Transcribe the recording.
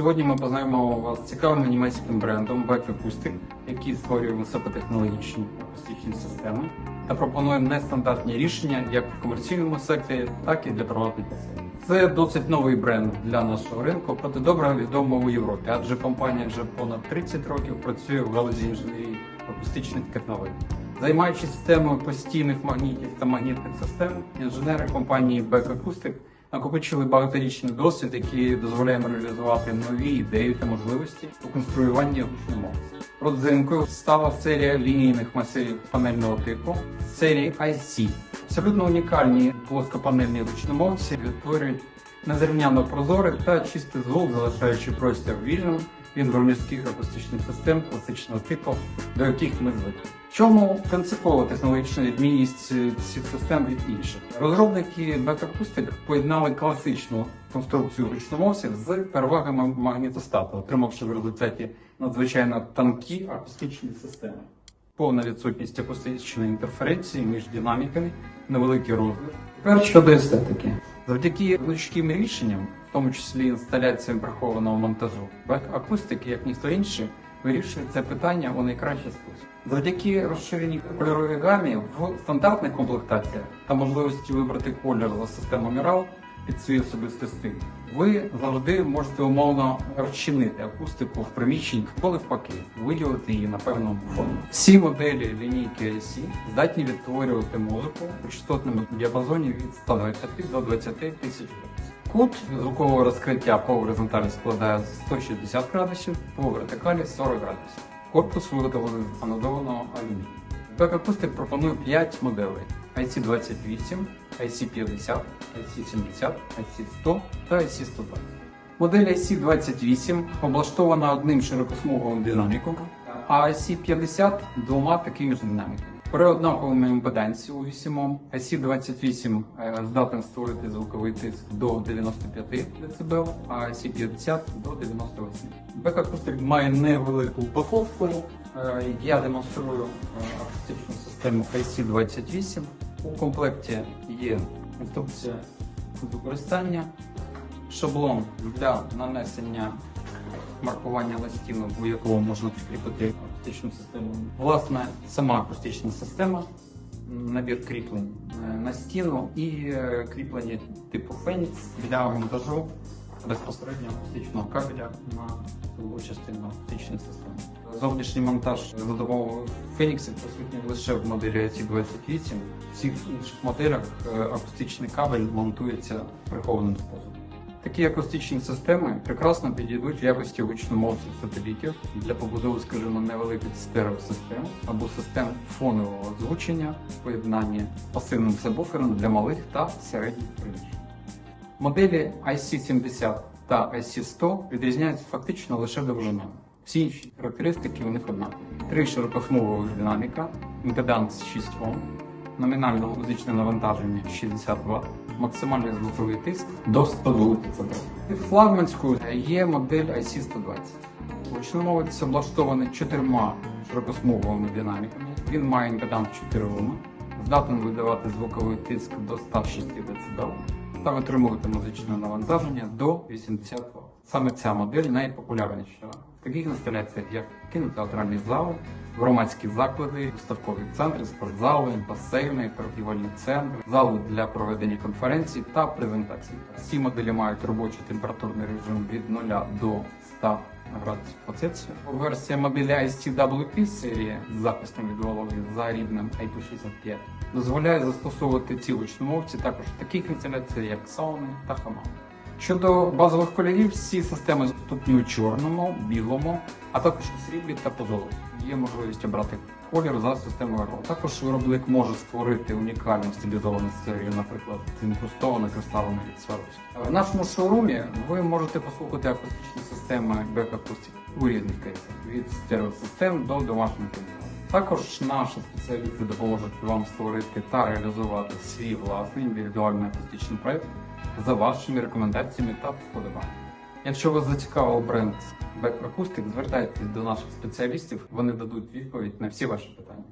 Сьогодні ми познайомимо вас з цікавим німецьким брендом Beck Acoustic, який створює високотехнологічні акустичні системи та пропонує нестандартні рішення як в комерційному секторі, так і для приватних цілей. Це досить новий бренд для нашого ринку, проте добре відомо у Європі, адже компанія вже понад 30 років працює в галузі інженерії акустичних технологій. Займаючись системою постійних магнітів та магнітних систем, інженери компанії Beck Acoustic накопичили багаторічний досвід, який дозволяє реалізувати нові ідеї та можливості у конструюванні гучномовців. Родзинкою стала серія лінійних масивів панельного типу серії IC. Абсолютно унікальні плоскопанельні ручномовці відтворюють незрівняно прозорий та чистий звук, залишаючи простір вільним від громістких акустичних систем класичного типу, до яких ми звикли. В чому принципова технологічна відмінність е, цих систем від інших? Розробники Acoustic поєднали класичну конструкцію гучномовців з перевагами магнітостату, отримавши в результаті надзвичайно тонкі акустичні системи. Повна відсутність акустичної інтерференції між динаміками, невеликий розмір. Тепер щодо естетики. Завдяки гнучким рішенням, в тому числі інсталяціям прихованого монтажу, акустики, як ніхто інший, вирішує це питання у найкращий спосіб. Завдяки розширеній кольоровій гамі в стандартних комплектаціях та можливості вибрати колір за системою RAW під свій особистий стиль, ви завжди можете умовно розчинити акустику в приміщенні, коли впаки, виділити її на певному фоні. Всі моделі лінійки IC здатні відтворювати музику у частотному діапазоні від 120 до 20 тисяч Гц. Кут звукового розкриття по горизонталі складає 160 градусів, по вертикалі 40 градусів. Корпус виготовлений з анодованого алюмінію. Beck Acoustic пропонує 5 моделей IC28, IC50, IC70, IC100 та IC120. Модель IC28 облаштована одним широкосмуговим динаміком, а IC50 двома такими ж динаміками. При однаковому імпедансі у 8 IC28 е, здатен створити звуковий тиск до 95 дБ, а IC50 до 98. Beck Acoustic має невелику упаковку. Е, Я демонструю е, акустичну систему IC28. У комплекті є інструкція використання, шаблон для нанесення маркування стіну, у якому можна прикріпити акустичну систему. Власне, сама акустична система, набір кріплень е, на стіну і е, кріплення типу Фенікс для монтажу безпосередньо акустичного кабеля на тилову частину акустичної системи. Зовнішній монтаж за допомогою Феніксів присутній лише в моделі IC28. В всіх інших моделях е, акустичний кабель монтується прихованим способом. Такі акустичні системи прекрасно підійдуть в якості гучномовців сателітів для побудови, скажімо, невеликих стереосистем або систем фонового озвучення в поєднанні з пасивним сабвуфером для малих та середніх приміщень. Моделі IC70 та IC100 відрізняються фактично лише довжиною. Всі інші характеристики у них однакові. Три широкосмугових динаміка, імпеданс 6 Ом, номінальне музичне навантаження 60 Вт, максимальний звуковий тиск до 102 дБ. Флагманською є модель IC120. Гучномовець облаштований чотирма широкосмуговими динаміками. Він має імпеданс 4 Ом, здатен видавати звуковий тиск до 106 дБ та витримувати музичне навантаження до 80 Вт. Саме ця модель найпопулярніша в таких інсталяціях, як кінотеатральні зали, громадські заклади, виставкові центри, спортзали, басейни, торгівельні центри, зали для проведення конференцій та презентацій. Всі моделі мають робочий температурний режим від 0 до 100 градусів по Цельсію. Версія моделі ICWP серії з захистом від за рівнем IP65 дозволяє застосовувати ці гучномовці також в таких інсталяціях, як сауни та хамами. Щодо базових кольорів, всі системи доступні у чорному, білому, а також у сріблі та позолоті. Є можливість обрати колір за системою RAW. Також виробник може створити унікальну стилізовану серію, наприклад, з інкрустованих кристалами від Swarovski. В нашому шоурумі ви можете послухати акустичні системи Acoustic у різних кейсах від стереосистем до домашніх телефонів. Також наші спеціалісти допоможуть вам створити та реалізувати свій власний індивідуальний акустичний проект за вашими рекомендаціями та вподобаннями. Якщо вас зацікавив бренд Back Acoustic, звертайтесь до наших спеціалістів, вони дадуть відповідь на всі ваші питання.